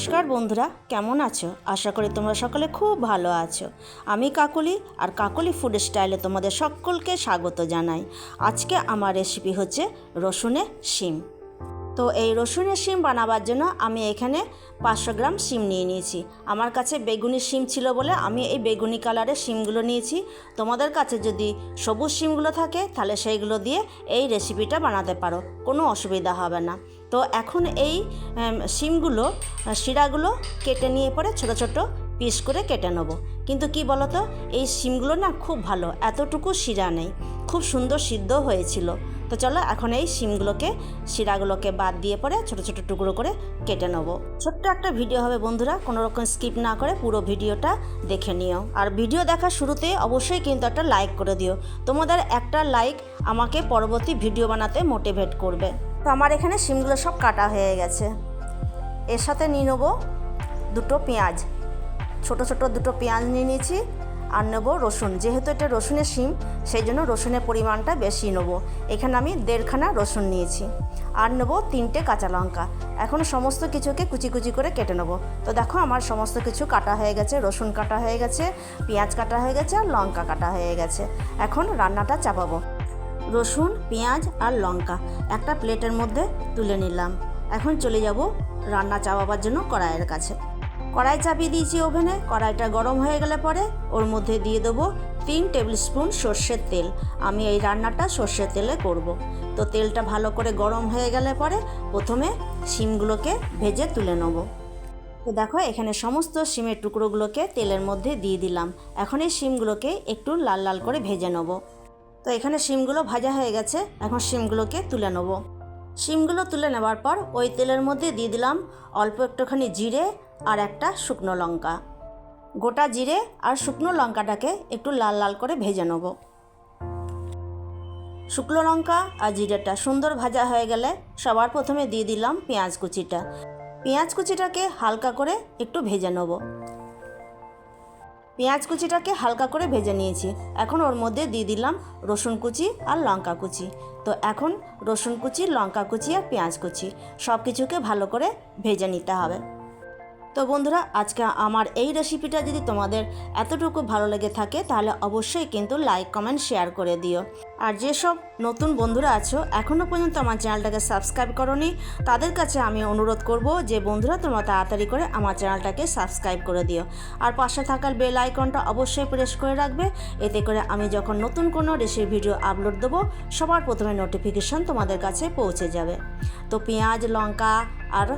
নমস্কার বন্ধুরা, কেমন আছো? আশা করি তোমরা সকলে খুব ভালো আছো। আমি কাকলি আর কাকলি ফুড স্টাইলে তোমাদের সকলকে স্বাগত জানাই। আজকে আমার রেসিপি হচ্ছে রসুনের শিম। তো এই রসুনের শিম বানাবার জন্য আমি এখানে পাঁচশো গ্রাম শিম নিয়ে নিয়েছি। আমার কাছে বেগুনি শিম ছিল বলে আমি এই বেগুনি কালারের শিমগুলো নিয়েছি। তোমাদের কাছে যদি সবুজ শিমগুলো থাকে, তাহলে সেইগুলো দিয়ে এই রেসিপিটা বানাতে পারো। কোনো অসুবিধা হবে না। তো এখন এই শিমগুলো শিরাগুলো কেটে নিয়ে পরে ছোট ছোট পিস করে কেটে নেব। কিন্তু কি বলতো, এই শিমগুলো না খুব ভালো, এতটুকু শিরা নেই। খুব সুন্দর সিদ্ধ হয়েছিল। তো চলো এখন এই শিমগুলোকে, শিরাগুলোকে বাদ দিয়ে পরে ছোট ছোট টুকরো করে কেটে নেব। ছোট্ট একটা ভিডিও হবে বন্ধুরা, কোনো রকম স্কিপ না করে পুরো ভিডিওটা দেখে নিও। আর ভিডিও দেখার শুরুতে অবশ্যই কিন্তু একটা লাইক করে দিও। তোমাদের একটা লাইক আমাকে পরবর্তী ভিডিও বানাতে মোটিভেট করবে। তো আমার এখানে শিমগুলো সব কাটা হয়ে গেছে। এর সাথে নিয়ে নেব দুটো পেঁয়াজ। ছোট ছোট দুটো পেঁয়াজ নিয়ে নিয়েছি আর নেব রসুন। যেহেতু এটা রসুনের শিম সেই জন্য রসুনের পরিমাণটা বেশি নেব। এখানে আমি দেড়খানা রসুন নিয়েছি। আর নেব তিনটে কাঁচা লঙ্কা। এখন সমস্ত কিছুকে কুচি কুচি করে কেটে নেব। তো দেখো আমার সমস্ত কিছু কাটা হয়ে গেছে। রসুন কাটা হয়ে গেছে, পেঁয়াজ কাটা হয়ে গেছে আর লঙ্কা কাটা হয়ে গেছে। এখন রান্নাটা চাপাবো। রসুন, পেঁয়াজ আর লঙ্কা একটা প্লেটের মধ্যে তুলে নিলাম। এখন চলে যাব রান্না চাপাবার জন্য কড়াইয়ের কাছে। কড়াই চাপিয়ে দিয়েছি ওভেনে, কড়াইটা গরম হয়ে গেলে পরে ওর মধ্যে দিয়ে দেবো তিন টেবিল স্পুন সর্ষের তেল। আমি এই রান্নাটা সর্ষের তেলে করব। তো তেলটা ভালো করে গরম হয়ে গেলে পরে প্রথমে শিমগুলোকে ভেজে তুলে নেব। তো দেখো, এখানে সমস্ত শিমের টুকরোগুলোকে তেলের মধ্যে দিয়ে দিলাম। এখন এই শিমগুলোকে একটু লাল লাল করে ভেজে নেব। তো এখানে শিমগুলো ভাজা হয়ে গেছে। এখন শিমগুলোকে তুলে নেব। শিমগুলো তুলে নেওয়ার পর ওই তেলের মধ্যে দিয়ে দিলাম অল্প একটুখানি জিরে আর একটা শুকনো লঙ্কা। গোটা জিরে আর শুকনো লঙ্কাটাকে একটু লাল লাল করে ভেজে নেব। শুকনো লঙ্কা আর জিরেটা সুন্দর ভাজা হয়ে গেলে সবার প্রথমে দিয়ে দিলাম পেঁয়াজ কুচিটা। পেঁয়াজ কুচিটাকে হালকা করে একটু ভেজে নেব। পেঁয়াজ কুচিটাকে হালকা করে ভেজে নিয়েছি। এখন ওর মধ্যে দিয়ে দিলাম রসুন কুচি আর লঙ্কা কুচি। তো এখন রসুন কুচি, লঙ্কা কুচি আর পেঁয়াজ কুচি। সব কিছুকে ভালো করে ভেজে নিতে হবে। তো বন্ধুরা, আজকে আমার এই রেসিপিটা যদি তোমাদের এতটুকু ভালো লেগে থাকে, তাহলে অবশ্যই কিন্তু লাইক কমেন্ট শেয়ার করে দিও। আর যেসব নতুন বন্ধুরা আছো এখনও পর্যন্ত আমার চ্যানেলটাকে সাবস্ক্রাইব করনি, তাদের কাছে আমি অনুরোধ করব যে বন্ধুরা, তোমরা তাড়াতাড়ি করে আমার চ্যানেলটাকে সাবস্ক্রাইব করে দিও। আর পাশে থাকার বেল আইকনটা অবশ্যই প্রেস করে রাখবে, এতে করে আমি যখন নতুন কোনো রেসিপি ভিডিও আপলোড দেবো, সবার প্রথমে নোটিফিকেশন তোমাদের কাছে পৌঁছে যাবে। তো পেঁয়াজ, লঙ্কা আর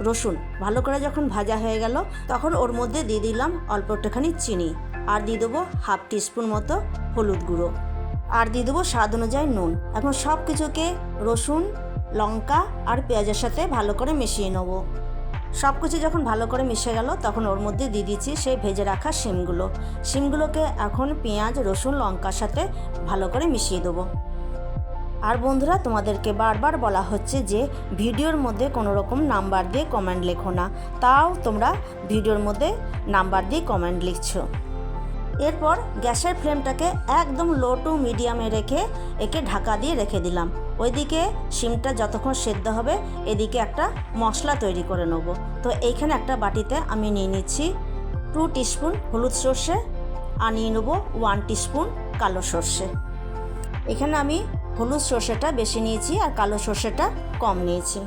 রসুন ভালো করে যখন ভাজা হয়ে গেল, তখন ওর মধ্যে দিয়ে দিলাম অল্প একটুখানি চিনি। আর দিয়ে দেবো হাফ টিস্পুন মতো হলুদ গুঁড়ো। আর দিয়ে দেবো স্বাদ অনুযায়ী নুন। এখন সব কিছুকে রসুন, লঙ্কা আর পেঁয়াজের সাথে ভালো করে মিশিয়ে নেব। সব কিছু যখন ভালো করে মিশে গেল, তখন ওর মধ্যে দিয়ে দিচ্ছি সেই ভেজে রাখা শিমগুলো। শিমগুলোকে এখন পেঁয়াজ, রসুন, লঙ্কার সাথে ভালো করে মিশিয়ে দেবো। আর বন্ধুরা, তোমাদেরকে বারবার বলা হচ্ছে যে ভিডিওর মধ্যে কোনো রকম নাম্বার দিয়ে কমেন্ট লেখো না। তাও তোমরা ভিডিওর মধ্যে নাম্বার দিয়ে কমেন্ট লিখছো। এরপর গ্যাসের ফ্লেমটাকে একদম লো টু মিডিয়ামে রেখে একে ঢাকা দিয়ে রেখে দিলাম। ওইদিকে শিমটা যতক্ষণ সেদ্ধ হবে, এদিকে একটা মশলা তৈরি করে নেব। তো এইখানে একটা বাটিতে আমি নিয়ে নিচ্ছি টু টিস্পুন হলুদ সর্ষে, আর নিয়ে নেব ওয়ান টিস্পুন কালো সর্ষে। এখানে আমি হলুদ সর্ষেটা বেশি নিয়েছি আর কালো সর্ষেটা কম নিয়েছি।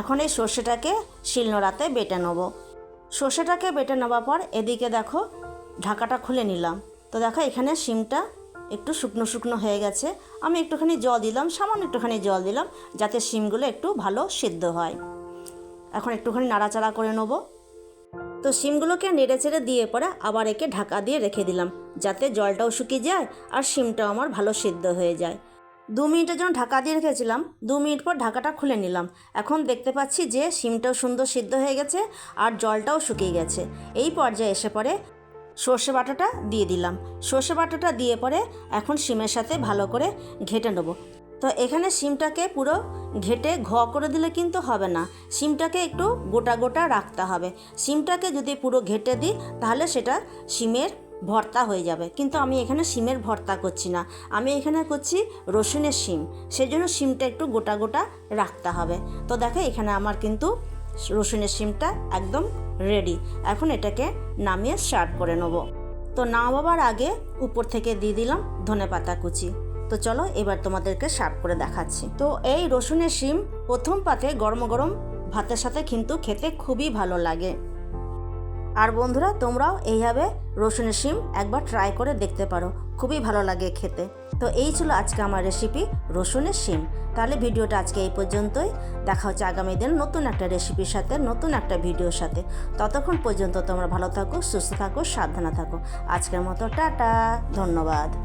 এখন এই সর্ষেটাকে শিলনোড়াতে বেটে নেব। সর্ষেটাকে বেটে নেওয়ার পর এদিকে দেখো ঢাকাটা খুলে নিলাম। তো দেখো এখানে শিমটা একটু শুকনো শুকনো হয়ে গেছে। আমি একটুখানি জল দিলাম, সামান্য একটুখানি জল দিলাম যাতে শিমগুলো একটু ভালো সিদ্ধ হয়। এখন একটুখানি নাড়াচাড়া করে নেব। তো শিমগুলোকে নেড়ে চেড়ে দিয়ে পরে আবার একে ঢাকা দিয়ে রেখে দিলাম যাতে জলটাও শুকিয়ে যায় আর শিমটাও আমার ভালো সিদ্ধ হয়ে যায়। দু মিনিটের জন্য ঢাকা দিয়ে রেখেছিলাম। দু মিনিট পর ঢাকাটা খুলে নিলাম। এখন দেখতে পাচ্ছি যে শিমটাও সুন্দর সিদ্ধ হয়ে গেছে আর জলটাও শুকিয়ে গেছে। এই পর্যায়ে এসে পরে সর্ষে বাটাটা দিয়ে দিলাম। সর্ষে বাটাটা দিয়ে পরে এখন শিমের সাথে ভালো করে ঘেটে নেব। তো এখানে শিমটাকে পুরো ঘেটে ঘ করে দিলে কিন্তু হবে না। শিমটাকে একটু গোটা গোটা রাখতে হবে। শিমটাকে যদি পুরো ঘেটে দিই, তাহলে সেটা শিমের ভর্তা হয়ে যাবে। কিন্তু আমি এখানে শিমের ভর্তা করছি না। আমি এখানে করছি রসুনের শিম। সেই জন্য শিমটা একটু গোটা গোটা রাখতে হবে। তো দেখো, এখানে আমার কিন্তু রসুনের শিমটা একদম রেডি এখন এটাকে নামিয়ে সার্ভ করে নেব। তো নামাবার আগে উপর থেকে দিয়ে দিলাম ধনে পাতা কুচি। তো চলো, এবার তোমাদেরকে সার্ভ করে দেখাচ্ছি। তো এই রসুনের শিম প্রথম পাতে গরম গরম ভাতের সাথে কিন্তু খেতে খুবই ভালো লাগে। আর বন্ধুরা, তোমরাও এইভাবে রসুনের শিম একবার ট্রাই করে দেখতে পারো। খুবই ভালো লাগে খেতে। তো এই ছিল আজকে আমার রেসিপি রসুনের শিম। তাহলে ভিডিওটা আজকে এই পর্যন্তই। দেখা হচ্ছে আগামী দিন নতুন একটা রেসিপির সাথে, নতুন একটা ভিডিওর সাথে। ততক্ষণ পর্যন্ত তোমরা ভালো থাকো, সুস্থ থাকো, সাবধানে থাকো। আজকের মতো টাটা, ধন্যবাদ।